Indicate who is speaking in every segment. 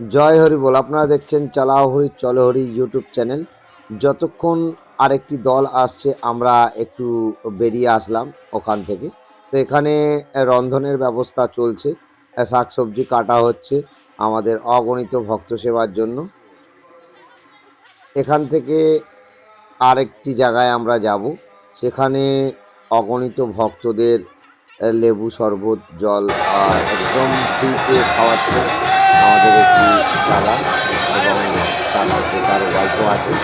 Speaker 1: জয় হরি বল। আপনারা দেখছেন চালাও হরি চলো হরি ইউটিউব চ্যানেল। যতক্ষণ আরেকটি দল আসছে, আমরা একটু বেরিয়ে আসলাম ওখান থেকে। তো এখানে রন্ধনের ব্যবস্থা চলছে শাক সবজি কাটা হচ্ছে আমাদের অগণিত ভক্ত সেবার জন্য। এখান থেকে আরেকটি জায়গায় আমরা যাব, সেখানে অগণিত ভক্তদের লেবু শরবত, জল একদম ফ্রিতে খাওয়াচ্ছে। আমাদের একটি দাদা এবং তার সাথে তার গল্প আছে।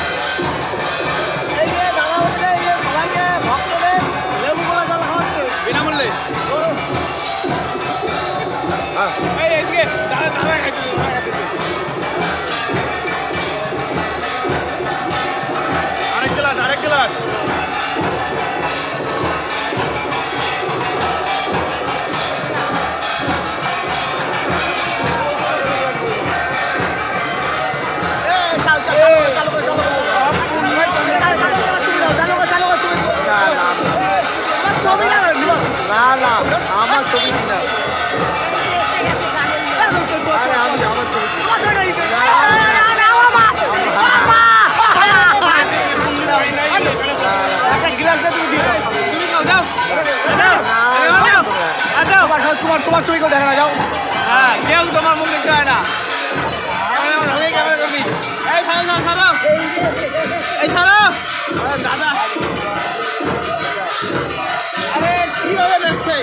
Speaker 2: ছাড়ো এই ছাড়ো দাদা। আরে কীভাবে দেখছে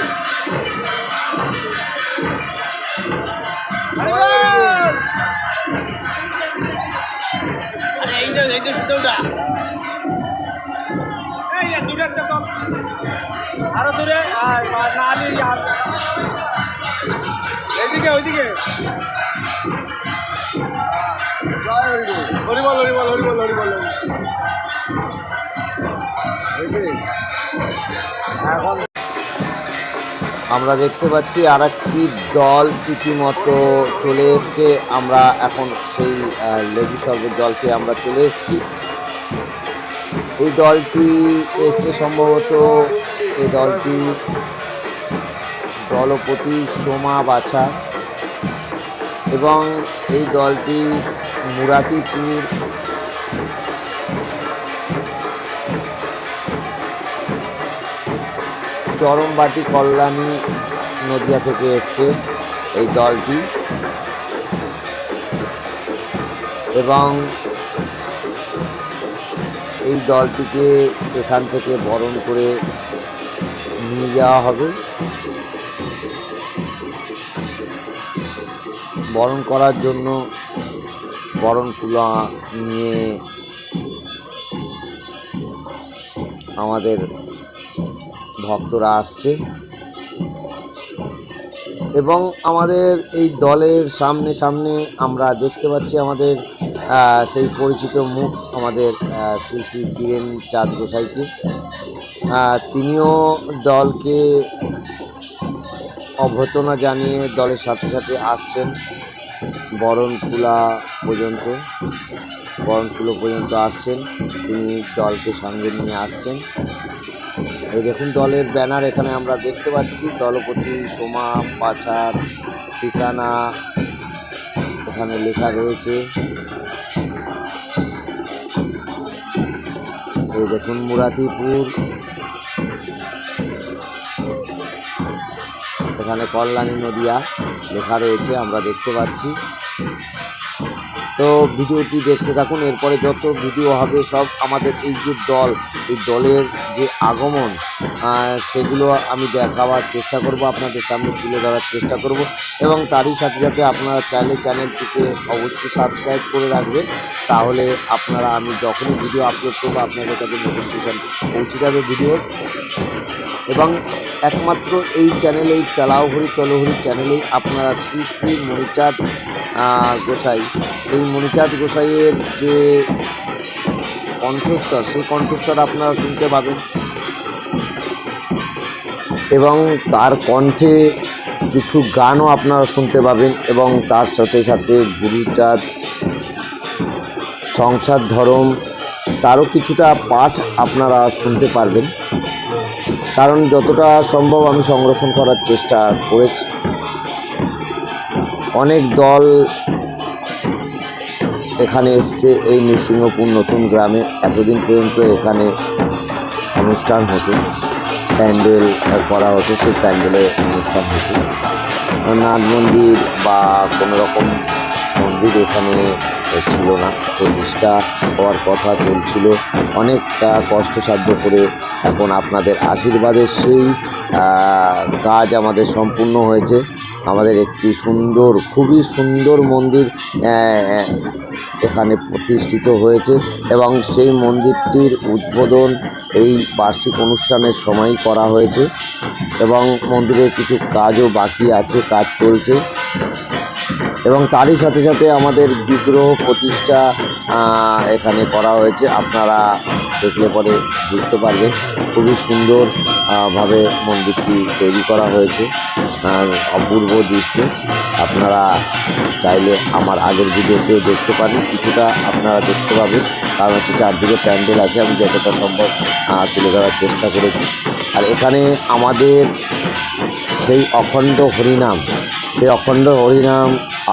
Speaker 2: আরে বল! আরে এই যে এই যে এই দূরে তো। আরও দূরে। আর না আর এইদিকে, ওইদিকে।
Speaker 1: আমরা দেখতে পাচ্ছি আর একটি দল ইতিমতো চলে এসছে। আমরা এখন সেই লেবু শরবত জলকে আমরা চলে এসেছি। এই দলটি এসছে সম্ভবত, এই দলটি দলপতি সোমা বাছা। এবং এই দলটি মুরাতিপুর চরমবাটি কল্যাণী নদিয়া থেকে এসছে এই দলটি। এবং এই দলটিকে এখান থেকে বরণ করে নিয়ে যাওয়া হবে। বরণ করার জন্য বরণ তুলা নিয়ে আমাদের ভক্তরা আসছে। এবং আমাদের এই দলের সামনে সামনে আমরা দেখতে পাচ্ছি আমাদের সেই পরিচিত মুখ আমাদের শ্রী শ্রী বীরেন চাঁদ গোসাইকে। তিনিও দলকে অভ্যর্থনা জানিয়ে দলের সাথে সাথে আসছেন বরণকুলা পর্যন্ত। বরণকুলো পর্যন্ত আসছেন। তিনি দলকে সঙ্গে নিয়ে আসছেন। এই দেখুন, দলের ব্যানার এখানে আমরা দেখতে পাচ্ছি। দলপতি সোমা পাচার ঠিকানা এখানে লেখা রয়েছে। এই দেখুন মুরাতিপুর এখানে কল্যাণী নদিয়া লেখা রয়েছে, আমরা দেখতে পাচ্ছি। তো ভিডিওটি দেখতে থাকুন, এরপরে যত ভিডিও হবে সব আমাদের এই যে দল, এই দলের যে আগমন সেগুলো আমি দেখাবার চেষ্টা করব, আপনাদের সামনে তুলে ধরার চেষ্টা করব এবং তারই সাথে সাথে আপনারা চাইলে চ্যানেলটিকে অবশ্যই সাবস্ক্রাইব করে রাখবেন। তাহলে আপনারা, আমি যখনই ভিডিও আপলোড করব, আপনাদের কাছে নোটিফিকেশান পৌঁছে যাবে ভিডিওর। এবং একমাত্র এই চ্যানেলেই চালাও হরি, চলো হরি চ্যানেলেই আপনারা শ্রী শ্রী মণিচাঁদ গোসাই। সেই মণিচাঁদ গোসাইয়ের যে কণ্ঠস্বর, সেই কণ্ঠস্বর আপনারা শুনতে পাবেন। এবং তার কণ্ঠে কিছু গানও আপনারা শুনতে পাবেন এবং তার সাথে সাথে গুরুচাঁদ, সংসার ধরম, তারও কিছুটা পাঠ আপনারা শুনতে পারবেন। কারণ যতটা সম্ভব আমি সংরক্ষণ করার চেষ্টা করেছি। অনেক দল এখানে এসছে, এই নৃসিংহপুর নতুন গ্রামে। এতদিন পর্যন্ত এখানে অনুষ্ঠান হতো। প্যান্ডেল করা হতো, সেই প্যান্ডেলে অনুষ্ঠান হতো। নাট মন্দির বা কোনো রকম মন্দির এখানে ছিল না। প্রতিষ্ঠা হওয়ার কথা চলছিল। অনেকটা কষ্টসাধ্য করে এখন আপনাদের আশীর্বাদের সেই কাজ আমাদের সম্পূর্ণ হয়েছে। আমাদের একটি সুন্দর, খুবই সুন্দর মন্দির এখানে প্রতিষ্ঠিত হয়েছে এবং সেই মন্দিরটির উদ্বোধন এই বার্ষিক অনুষ্ঠানের সময় করা হয়েছে এবং মন্দিরের কিছু কাজও বাকি আছে, কাজ চলছে। এবং তারই সাথে সাথে আমাদের বিগ্রহ প্রতিষ্ঠা এখানে করা হয়েছে। আপনারা দেখলে পরে বুঝতে পারবেন খুবই সুন্দর আহ, ভাবে মন্দিরটি তৈরি করা হয়েছে। অপূর্ব দৃশ্য। আপনারা চাইলে আমার আগের ভিডিওতে দেখতে পারেন কিছুটা আপনারা দেখতে পাবেন। কারণ হচ্ছে চারদিকে প্যান্ডেল আছে আমি যতটা সম্ভব তুলে ধরার চেষ্টা করেছি। আর এখানে আমাদের সেই অখণ্ড হরিনাম সেই অখণ্ড হরিনাম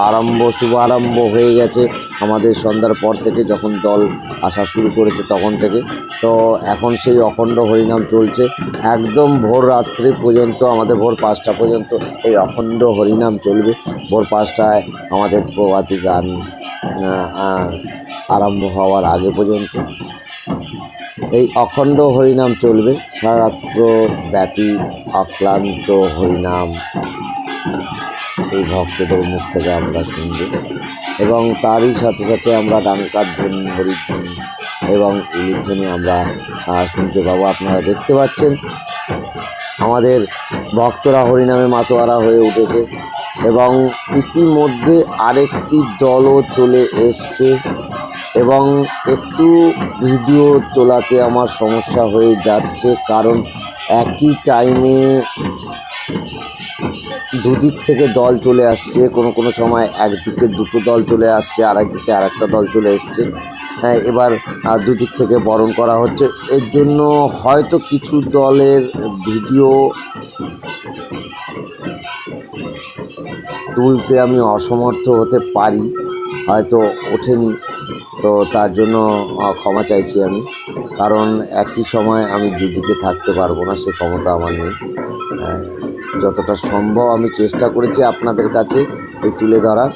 Speaker 1: আরম্ভ, শুভ আরম্ভ হয়ে গেছে আমাদের সন্ধ্যার পর থেকে যখন দল আসা শুরু করেছে তখন থেকে। তো এখন সেই অখণ্ড হরিনাম চলছে। একদম ভোর রাত্রি পর্যন্ত, আমাদের ভোর পাঁচটা পর্যন্ত এই অখণ্ড হরিনাম চলবে। ভোর পাঁচটায় আমাদের প্রভাতী গান আরম্ভ হওয়ার আগে পর্যন্ত। এই অখণ্ড হরিনাম চলবে। সারাত্র ব্যাপী অক্লান্ত হরিনাম। এই ভক্তদের মুখ থেকে আমরা শুনব। এবং তারই সাথে সাথে আমরা ডাঙ্কার ধ্বনি হরিধ্বনি এবং ইলিধ্বনি আমরা আহ, শুনতে পাবো। আপনারা দেখতে পাচ্ছেন আমাদের ভক্তরা হরিনামে মাতোয়ারা হয়ে উঠেছে এবং ইতিমধ্যে আরেকটি দলও চলে এসছে এবং একটু ভিডিও তোলাতে আমার সমস্যা হয়ে যাচ্ছে কারণ একই টাইমে দুদিক থেকে দল চলে আসছে কোনো কোনো সময় একদিকে দুটো দল চলে আসছে আর একদিকে আর একটা দল চলে এসছে। হ্যাঁ এবার দুদিক থেকে বরণ করা হচ্ছে। এর জন্য হয়তো কিছু দলের ভিডিও তুলতে আমি অসমর্থ হতে পারি হয়তো ওঠেনি। তো তার জন্য ক্ষমা চাইছি আমি। কারণ একই সময় আমি দুদিকে থাকতে পারব না সে ক্ষমতা আমার নেই। আহ, যতটা সম্ভব আমি চেষ্টা করেছি আপনাদের কাছে এই তুলে ধরার।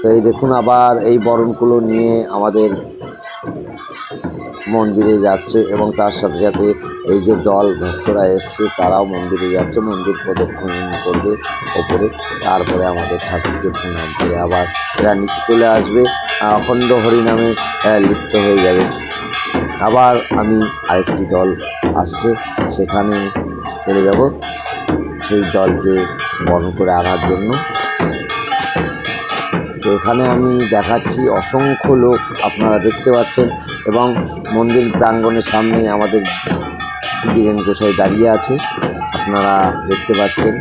Speaker 1: তো এই দেখুন আবার এই বরণগুলো নিয়ে আমাদের মন্দিরে যাচ্ছে এবং তার সাথে সাথে এই যে দল ভক্তরা এসছে, তারাও মন্দিরে যাচ্ছে। মন্দির প্রদক্ষিণ করবে ওপরে, তারপরে আমাদের ঠাকুরকে প্রণাম করে আবার এরা নিচে চলে আসবে। অখণ্ড হরিনামে লিপ্ত হয়ে যাবে। আবার আমি আরেকটি দল আসছে, সেখানে চলে যাব। সেই দলকে বরণ করে আনার জন্য। তো এখানে আমি দেখাচ্ছি অসংখ্য লোক আপনারা দেখতে পাচ্ছেন এবং মন্দির প্রাঙ্গণের সামনে আমাদের বীরেন গোসাই দাঁড়িয়ে আছে। আপনারা দেখতে পাচ্ছেন।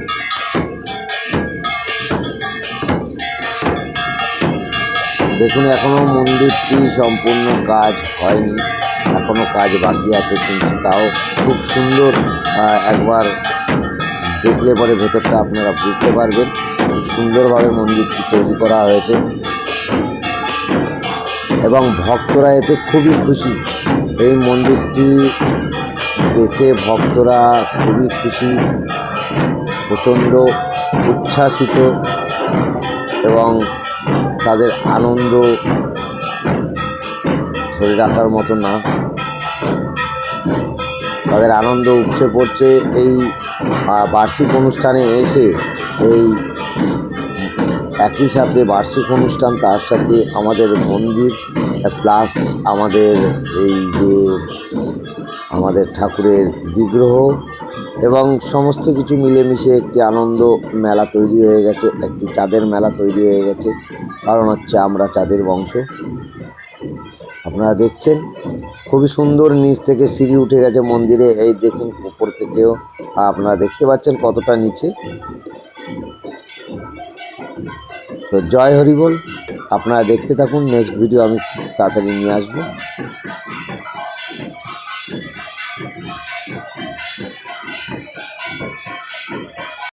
Speaker 1: দেখুন, এখনও মন্দিরটি সম্পূর্ণ কাজ হয়নি। এখনও কাজ বাকি আছে, কিন্তু তাও খুব সুন্দর একবার দেখলে পরে ভেতরটা আপনারা বুঝতে পারবেন। সুন্দরভাবে মন্দিরটি তৈরি করা হয়েছে। এবং ভক্তরা এতে খুবই খুশি। এই মন্দিরটি দেখে ভক্তরা খুবই খুশি, প্রচণ্ড উচ্ছ্বাসিত এবং তাদের আনন্দ ধরে রাখার মতো না। তাদের আনন্দ উপচে পড়ছে এই বার্ষিক অনুষ্ঠানে এসে এই একই সাথে বার্ষিক অনুষ্ঠান, তার সাথে আমাদের মন্দির প্লাস আমাদের এই যে আমাদের ঠাকুরের বিগ্রহ এবং সমস্ত কিছু মিলেমিশে একটি আনন্দ মেলা তৈরি হয়ে গেছে, একটি চাঁদের মেলা তৈরি হয়ে গেছে। কারণ হচ্ছে আমরা চাঁদের বংশ। আপনারা দেখছেন, খুবই সুন্দর নিচ থেকে সিঁড়ি উঠে গেছে মন্দিরে। এই দেখুন উপর থেকেও আপনারা দেখতে পাচ্ছেন কতটা নিচে। তো জয় হরিবল আপনারা দেখতে থাকুন নেক্সট ভিডিও আমি তাড়াতাড়ি নিয়ে আসব।